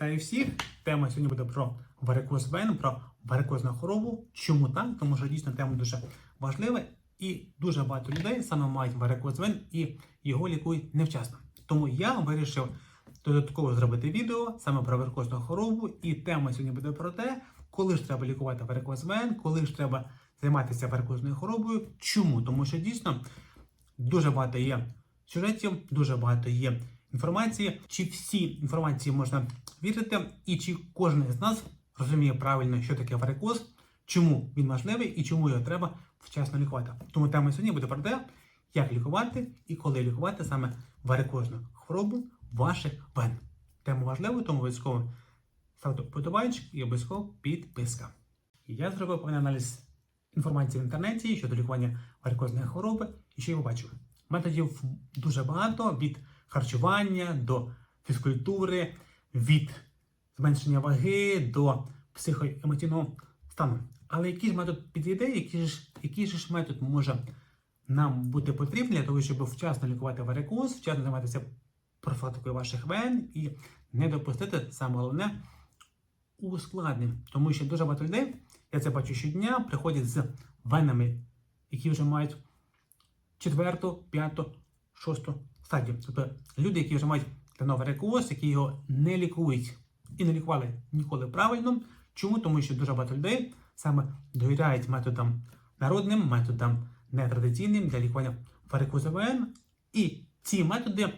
Вітаю всіх! Тема сьогодні буде про варикоз вен, про варикозну хворобу. Чому так? Тому що дійсно тема дуже важлива і дуже багато людей саме мають варикоз вен і його лікують невчасно. Тому я вирішив додатково зробити відео саме про варикозну хворобу. І тема сьогодні буде про те, коли ж треба лікувати варикоз вен, коли ж треба займатися варикозною хворобою. Чому? Тому що дійсно дуже багато є сюжетів, дуже багато є інформації. Чи всі інформації можна вірити, і чи кожен з нас розуміє правильно, що таке варикоз, чому він важливий і чому його треба вчасно лікувати. Тому тема сьогодні буде про те, як лікувати і коли лікувати саме варикозну хворобу ваших вен. Тема важлива, тому обов'язково ставте подобайчик і обов'язково підписка. Я зробив певний аналіз інформації в інтернеті щодо лікування варикозної хвороби, і що я побачив. Методів дуже багато від харчування до фізкультури, від зменшення ваги до психоемоційного стану. Але який ж метод підійде, який ж, який ж метод може нам бути потрібний для того, щоб вчасно лікувати варикоз, вчасно займатися профілактикою ваших вен і не допустити саме головне ускладнень. Тому що дуже багато людей, я це бачу щодня, приходять з венами, які вже мають четверту, п'яту, шосту стадію. Тобто люди, які вже мають варикоз, які його не лікують і не лікували ніколи правильно. Чому? Тому що дуже багато людей саме довіряють методам народним, методам нетрадиційним для лікування варикозу. І ці методи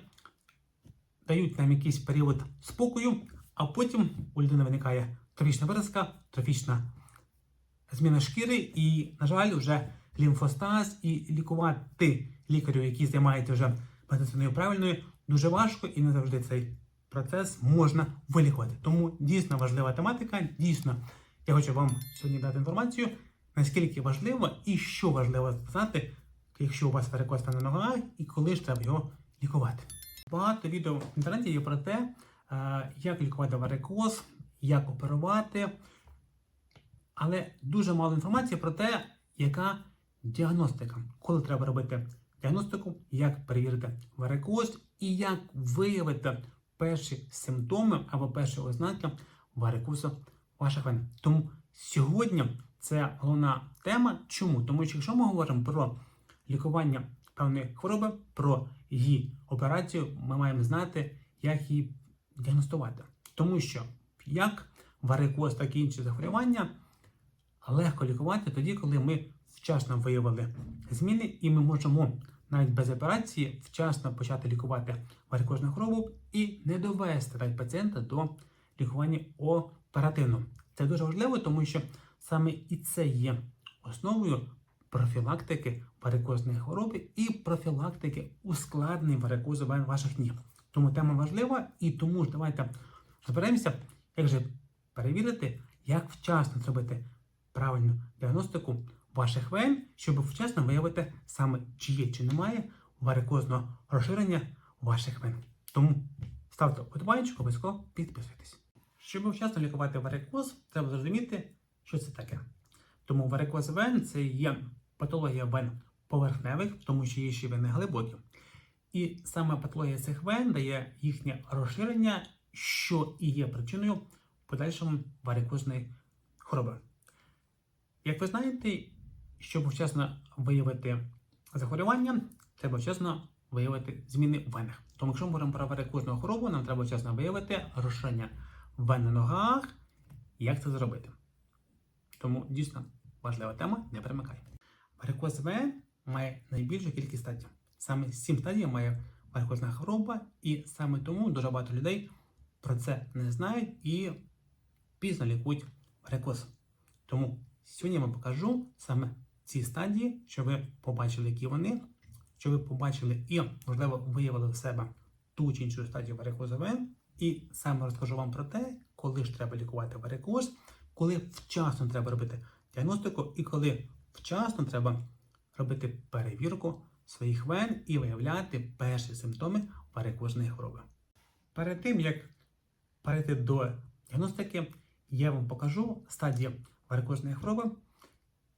дають нам якийсь період спокою, а потім у людини виникає трофічна виразка, трофічна зміна шкіри, і, на жаль, вже лімфостаз і лікувати лікарю, який займається вже медициною правильною, дуже важко і не завжди цей процес можна вилікувати. Тому дійсно важлива тематика. Дійсно, я хочу вам сьогодні дати інформацію, наскільки важливо і що важливо знати, якщо у вас варикоз на ногах, і коли ж треба його лікувати. Багато відео в інтернеті є про те, е, як лікувати варикоз, як оперувати, але дуже мало інформації про те, яка діагностика, коли треба робити діагностику, як перевірити варикоз і як виявити перші симптоми або перші ознаки варикозу ваших вен. Тому сьогодні це головна тема. Чому? Тому що якщо ми говоримо про лікування певної хвороби, про її операцію, ми маємо знати, як її діагностувати. Тому що як варикоз, так і інші захворювання легко лікувати тоді, коли ми вчасно виявили зміни, і ми можемо навіть без операції вчасно почати лікувати варикозну хворобу і не довести навіть пацієнта до лікування оперативно. Це дуже важливо, тому що саме і це є основою профілактики варикозної хвороби і профілактики ускладнень варикозу ваших ніг. Тому тема важлива, і тому ж давайте розберемося, як же перевірити, як вчасно зробити правильну діагностику ваших вен, щоб вчасно виявити саме чи є, чи немає варикозного розширення ваших вен. Тому ставте подобаєчку, обов'язково підписуйтесь. Щоб вчасно лікувати варикоз, треба зрозуміти, що це таке. Тому варикоз вен це є патологія вен поверхневих, тому що є ще вени глибокі. І саме патологія цих вен дає їхнє розширення, що і є причиною подальшому варикозної хвороби. Як ви знаєте, щоб вчасно виявити захворювання, треба вчасно виявити зміни в венах. Тому, якщо ми говоримо про варикозну хворобу, нам треба вчасно виявити розширення вен на ногах. Як це зробити? Тому дійсно важлива тема, не перемикай. Варикоз вен має найбільшу кількість стадій. Саме 7 стадій має варикозна хвороба, і саме тому дуже багато людей про це не знають і пізно лікують варикоз. Тому сьогодні я вам покажу саме ці стадії, щоб ви побачили, які вони, щоб ви побачили і, можливо, виявили в себе ту чи іншу стадію варикозу вен. І саме розкажу вам про те, коли ж треба лікувати варикоз, коли вчасно треба робити діагностику, і коли вчасно треба робити перевірку своїх вен і виявляти перші симптоми варикозної хвороби. Перед тим, як перейти до діагностики, я вам покажу стадії варикозної хвороби,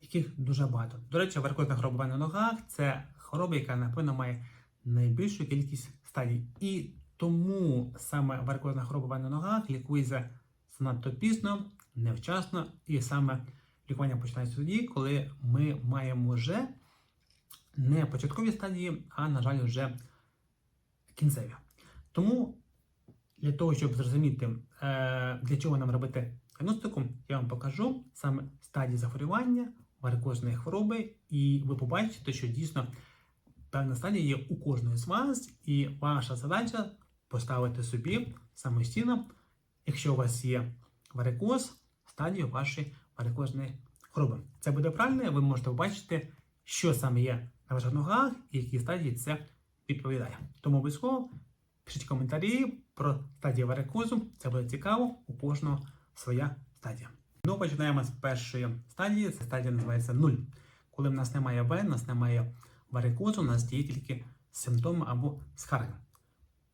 яких дуже багато. До речі, варикозна хвороба на ногах це хвороба, яка, напевно, має найбільшу кількість стадій. І Тому саме варикозна хвороба на ногах лікується занадто пізно, невчасно, і саме лікування починається тоді, коли ми маємо вже не початкові стадії, а, на жаль, вже кінцеві. Тому для того, щоб зрозуміти, е, для чого нам робити діагностику, я вам покажу саме стадії захворювання варикозної хвороби, і ви побачите, що дійсно певна стадія є у кожної з вас, і ваша задача поставити собі самостійно, якщо у вас є варикоз, стадію вашої варикозної хвороби. Це буде правильно, ви можете побачити, що саме є на ваших ногах і які стадії це відповідає. Тому обов'язково пишіть коментарі про стадію варикозу. Це буде цікаво, у кожного своя стадія. Ну, починаємо з першої стадії. Це стадія називається 0. Коли в нас немає вен, у нас немає варикозу, у нас діє тільки симптоми або скарги.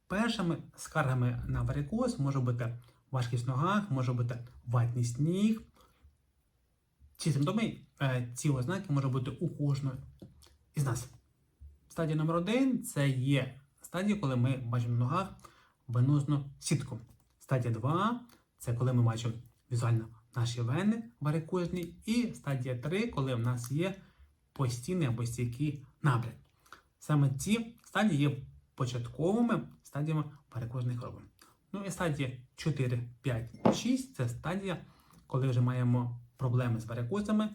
Першими скаргами на варикоз може бути важкість в ногах, може бути ватність ніг. Ці симптоми, е, ці ознаки можуть бути у кожного із нас. Стадія номер один це є стадія, коли ми бачимо в ногах венозну сітку. Стадія 2 це коли ми бачимо візуально наші вени варикозні. І стадія 3, коли в нас є постійний або стійкий набряк. Саме ці стадії є початковими стадіями варикозної хвороби. Ну і стадія 4, 5, 6 це стадія, коли вже маємо проблеми з варикозами.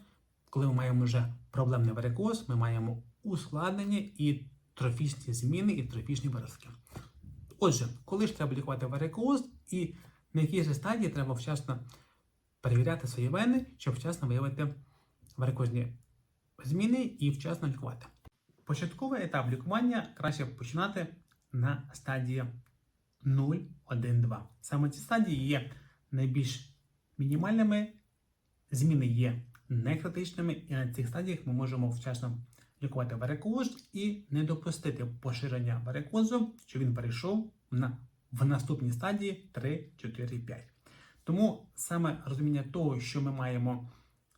Коли ми маємо вже проблемний варикоз, ми маємо ускладнення і трофічні зміни, і трофічні виразки. Отже, коли ж треба лікувати варикоз і на якій же стадії треба вчасно перевіряти свої вени, щоб вчасно виявити варикозні зміни і вчасно лікувати. Початковий етап лікування краще починати на стадії 0, 1, 2. Саме ці стадії є найбільш мінімальними, зміни є некритичними, і на цих стадіях ми можемо вчасно лікувати варикоз і не допустити поширення варикозу, що він перейшов на, в наступній стадії 3, 4, 5. Тому саме розуміння того, що ми маємо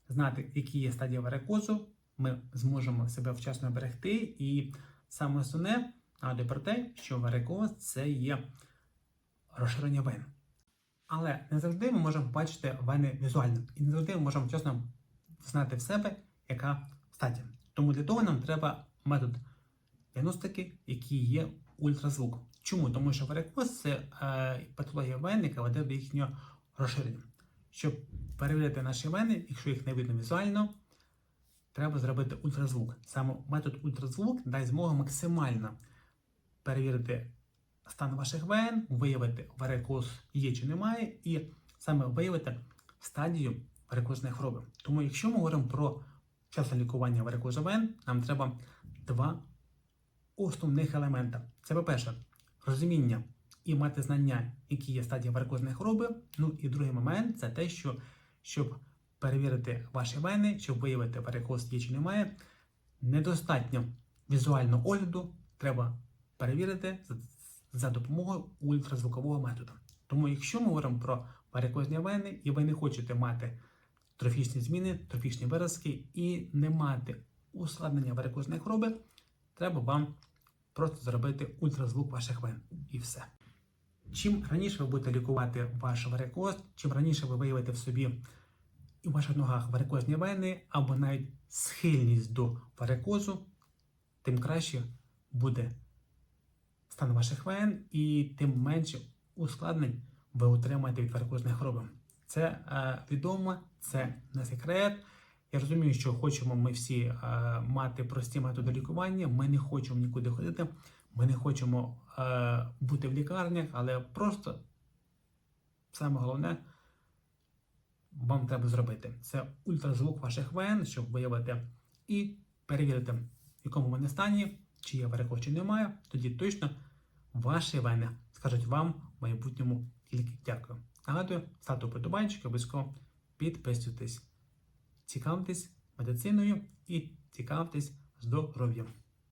знати, які є стадії варикозу, ми зможемо себе вчасно берегти. І саме основне нагадую про те, що варикоз це є розширення вен. Але не завжди ми можемо бачити вени візуально. І не завжди ми можемо вчасно знати в себе, яка стадія. Тому для того нам треба метод діагностики, який є ультразвук. Чому? Тому що варикоз це е, патологія вен, яка веде до їхнього розширення. Щоб перевірити наші вени, якщо їх не видно візуально, треба зробити ультразвук. Саме метод ультразвук дасть змогу максимально перевірити стан ваших вен, виявити варикоз є чи немає, і саме виявити стадію варикозної хвороби. Тому, якщо ми говоримо про часне лікування варикозу вен, нам треба два основних елемента. Це, по-перше, розуміння і мати знання, які є стадії варикозної хвороби. Ну і другий момент це те, що щоб перевірити ваші вени, щоб виявити варикоз є чи немає, недостатньо візуального огляду треба перевірити за, допомогою ультразвукового методу. Тому, якщо ми говоримо про варикозні вени, і ви не хочете мати трофічні зміни, трофічні виразки і не мати ускладнення варикозної хвороби, треба вам просто зробити ультразвук ваших вен і все. Чим раніше ви будете лікувати ваш варикоз, чим раніше ви виявите в собі і в ваших ногах варикозні вени або навіть схильність до варикозу, тим краще буде стан ваших вен і тим менше ускладнень ви отримаєте від варикозної хвороби. Це е, відомо, це не секрет. Я розумію, що хочемо ми всі е, мати прості методи лікування. Ми не хочемо нікуди ходити, ми не хочемо е, бути в лікарнях, але просто саме головне вам треба зробити це ультразвук ваших вен, щоб виявити і перевірити, в якому вони стані, чи є варикоз, чи немає. Тоді точно ваші вени скажуть вам в майбутньому тільки дякую. Нагадую, ставте вподобайчик, обов'язково підписуйтесь. Цікавтесь медициною і цікавтесь здоров'ям.